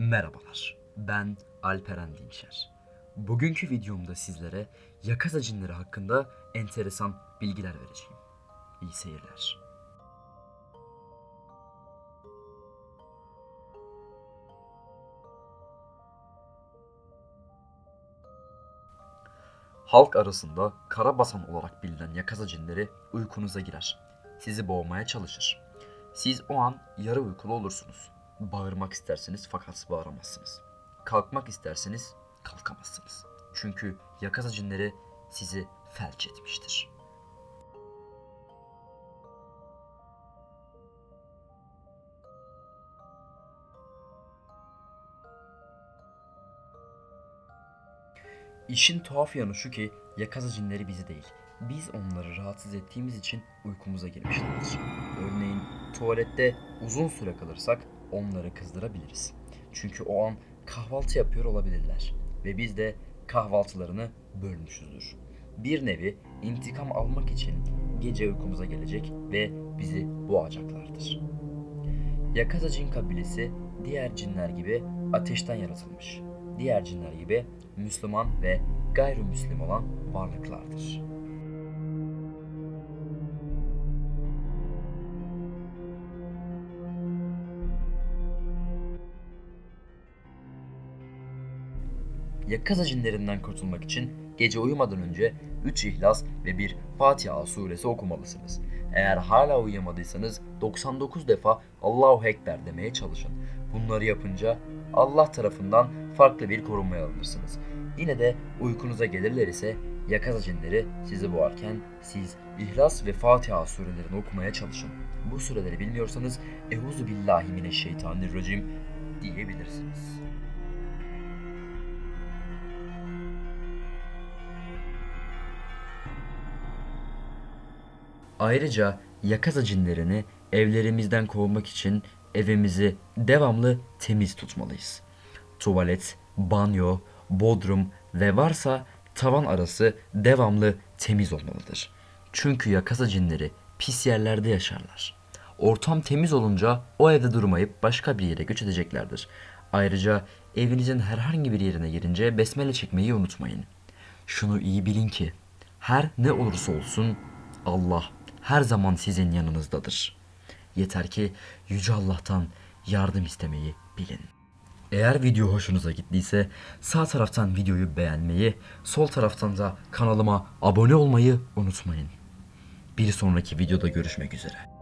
Merhabalar, ben Alperen Dinçer. Bugünkü videomda sizlere yakaza cinleri hakkında enteresan bilgiler vereceğim. İyi seyirler. Halk arasında karabasan olarak bilinen yakaza cinleri uykunuza girer. Sizi boğmaya çalışır. Siz o an yarı uykulu olursunuz. Bağırmak isterseniz fakat bağıramazsınız. Kalkmak isterseniz kalkamazsınız. Çünkü yakaza cinleri sizi felç etmiştir. İşin tuhaf yanı şu ki yakaza cinleri bizi değil. Biz onları rahatsız ettiğimiz için uykumuza girmişlerdir. Örneğin tuvalette uzun süre kalırsak onları kızdırabiliriz. Çünkü o an kahvaltı yapıyor olabilirler. Ve biz de kahvaltılarını bölmüşüzdür. Bir nevi intikam almak için gece uykumuza gelecek ve bizi boğacaklardır. Yakaza cin kabilesi diğer cinler gibi ateşten yaratılmış. Diğer cinler gibi Müslüman ve gayrimüslim olan varlıklardır. Yakaza cinlerinden kurtulmak için gece uyumadan önce 3 İhlas ve bir Fatiha suresi okumalısınız. Eğer hala uyuyamadıysanız 99 defa Allahu Ekber demeye çalışın. Bunları yapınca Allah tarafından farklı bir korunmaya alınırsınız. Yine de uykunuza gelirler ise yakaza cinleri sizi boğarken siz İhlas ve Fatiha surelerini okumaya çalışın. Bu sureleri bilmiyorsanız Euzu billahi mineşşeytanirracim diyebilirsiniz. Ayrıca yakaza cinlerini evlerimizden kovmak için evimizi devamlı temiz tutmalıyız. Tuvalet, banyo, bodrum ve varsa tavan arası devamlı temiz olmalıdır. Çünkü yakaza cinleri pis yerlerde yaşarlar. Ortam temiz olunca o evde durmayıp başka bir yere göç edeceklerdir. Ayrıca evinizin herhangi bir yerine girince besmele çekmeyi unutmayın. Şunu iyi bilin ki her ne olursa olsun Allah her zaman sizin yanınızdadır. Yeter ki Yüce Allah'tan yardım istemeyi bilin. Eğer video hoşunuza gittiyse sağ taraftan videoyu beğenmeyi, sol taraftan da kanalıma abone olmayı unutmayın. Bir sonraki videoda görüşmek üzere.